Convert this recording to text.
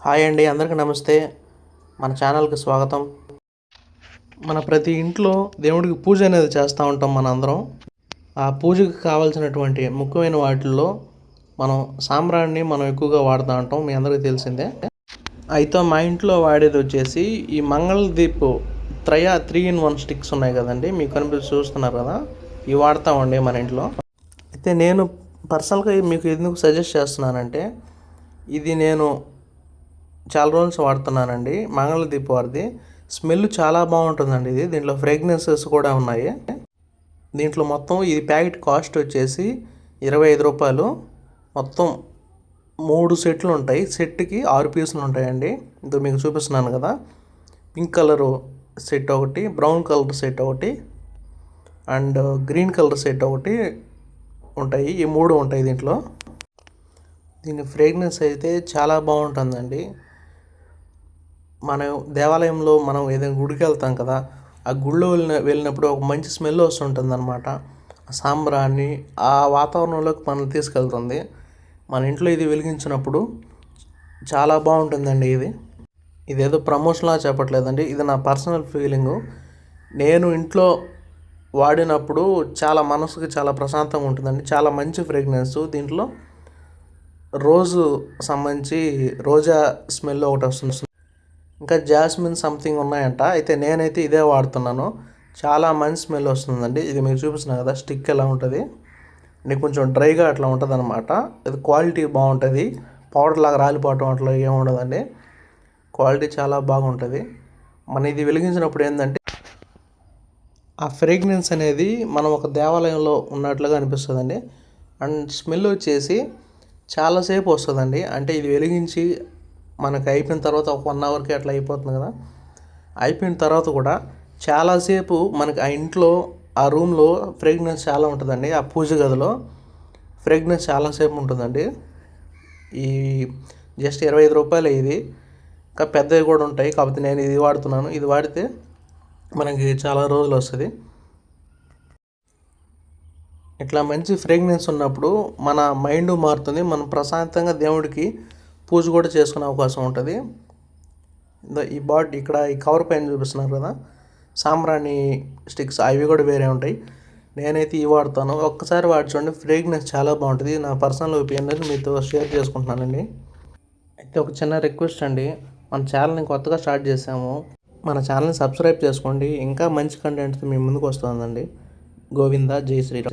Hi అండి అందరికీ నమస్తే. మన ఛానల్కి స్వాగతం. మన ప్రతి ఇంట్లో దేవుడికి పూజ అనేది చేస్తూ ఉంటాం మన అందరం ఆ పూజకి కావాల్సినటువంటి ముఖ్యమైన వాటిల్లో మనం సాంబ్రాన్ని మనం ఎక్కువగా వాడుతూ ఉంటాం మీ అందరికీ తెలిసిందే. అయితే మా ఇంట్లో వాడేది వచ్చేసి ఈ Mangaldeep Traya three in one sticks ఉన్నాయి కదండి మీకు కనిపిస్తూ చూస్తున్నారు కదా? ఇవి వాడతామండి మన ఇంట్లో. అయితే నేను పర్సనల్గా మీకు ఎందుకు సజెస్ట్ చేస్తున్నానంటే ఇది నేను చాలా రోజులు వాడుతున్నానండి. మంగళదీప్ వారిది. స్మెల్ చాలా బాగుంటుందండి ఇది. దీంట్లో ఫ్రేగ్రెన్సెస్ కూడా ఉన్నాయి. దీంట్లో మొత్తం ఇది ప్యాకెట్ కాస్ట్ వచ్చేసి ఇరవై ఐదు రూపాయలు. మొత్తం మూడు సెట్లు ఉంటాయి. సెట్కి ఆరు పీసులు ఉంటాయండి. ఇది మీకు చూపిస్తున్నాను కదా. పింక్ కలరు సెట్ ఒకటి బ్రౌన్ కలర్ సెట్ ఒకటి అండ్ గ్రీన్ కలర్ సెట్ ఒకటి ఉంటాయి. ఈ మూడు ఉంటాయి దీంట్లో. దీని ఫ్రేగ్రెన్స్ అయితే చాలా బాగుంటుందండి. మనం దేవాలయంలో మనం ఏదైనా గుడికి వెళ్తాం కదా ఆ గుడిలో వెళ్ళిన వెళ్ళినప్పుడు ఒక మంచి స్మెల్ వస్తుంటుంది అనమాట సాంబ్రాన్ని ఆ వాతావరణంలోకి మనల్ని తీసుకెళ్తుంది. మన ఇంట్లో ఇది వెలిగించినప్పుడు చాలా బాగుంటుందండి ఇది. ఇదేదో ప్రమోషన్లా చెప్పట్లేదండి. ఇది నా పర్సనల్ ఫీలింగు నేను ఇంట్లో వాడినప్పుడు చాలా మనసుకు చాలా ప్రశాంతంగా ఉంటుందండి. చాలా మంచి ఫ్రేగ్రెన్స్ దీంట్లో రోజు సంబంధించి రోజా స్మెల్ ఒకటి వస్తుంది. ఇంకా జాస్మిన్ సంథింగ్ ఉన్నాయంట. అయితే నేనైతే ఇదే వాడుతున్నాను. చాలా మంచి స్మెల్ వస్తుందండి. ఇది మీకు చూపిస్తున్నా కదా స్టిక్ ఎలా ఉంటుంది? నీకు కొంచెం డ్రైగా అట్లా ఉంటుంది అనమాట ఇది క్వాలిటీ బాగుంటుంది. పౌడర్ లాగా రాలిపోవటం అట్లా ఏముండదండి క్వాలిటీ చాలా బాగుంటుంది. మన ఇది వెలిగించినప్పుడు ఏంటంటే ఆ ఫ్రేగ్రెన్స్ అనేది మనం ఒక దేవాలయంలో ఉన్నట్లుగా అనిపిస్తుందండి. అండ్ స్మెల్ వచ్చేసి చాలాసేపు వస్తుందండి. అంటే ఇది వెలిగించి మనకు అయిపోయిన తర్వాత ఒక వన్ అవర్కి అట్లా అయిపోతుంది కదా. అయిపోయిన తర్వాత కూడా చాలాసేపు మనకి ఆ ఇంట్లో ఆ రూమ్లో ఫ్రెగ్నెన్స్ చాలా ఉంటుందండి. ఆ పూజ గదిలో ఫ్రేగ్రెన్స్ చాలాసేపు ఉంటుందండి. ఈ జస్ట్ ఇరవై ఐదు రూపాయలు ఇది. ఇంకా పెద్దవి కూడా ఉంటాయి. కాకపోతే నేను ఇది వాడుతున్నాను. ఇది వాడితే మనకి చాలా రోజులు వస్తుంది. ఇట్లా మంచి ఫ్రెగ్నెన్స్ ఉన్నప్పుడు మన మైండ్ మారుతుంది. మనం ప్రశాంతంగా దేవుడికి పూజ కూడా చేసుకునే అవకాశం ఉంటుంది. ఈ బాట్ ఇక్కడ ఈ కవర్ పైన చూపిస్తున్నారు కదా సాంబ్రాణి స్టిక్స్ అవి కూడా వేరే ఉంటాయి. నేనైతే ఇవి వాడతాను. ఒక్కసారి వాడి చూడండి చాలా బాగుంటుంది. నా పర్సనల్ ఒపీనియన్ మీతో షేర్ చేసుకుంటున్నానండి. అయితే ఒక చిన్న రిక్వెస్ట్ అండి మన ఛానల్ని కొత్తగా స్టార్ట్ చేసాము మన ఛానల్ని సబ్స్క్రైబ్ చేసుకోండి. ఇంకా మంచి కంటెంట్తో మీ ముందుకు వస్తుందండి. గోవింద జై శ్రీరామ్.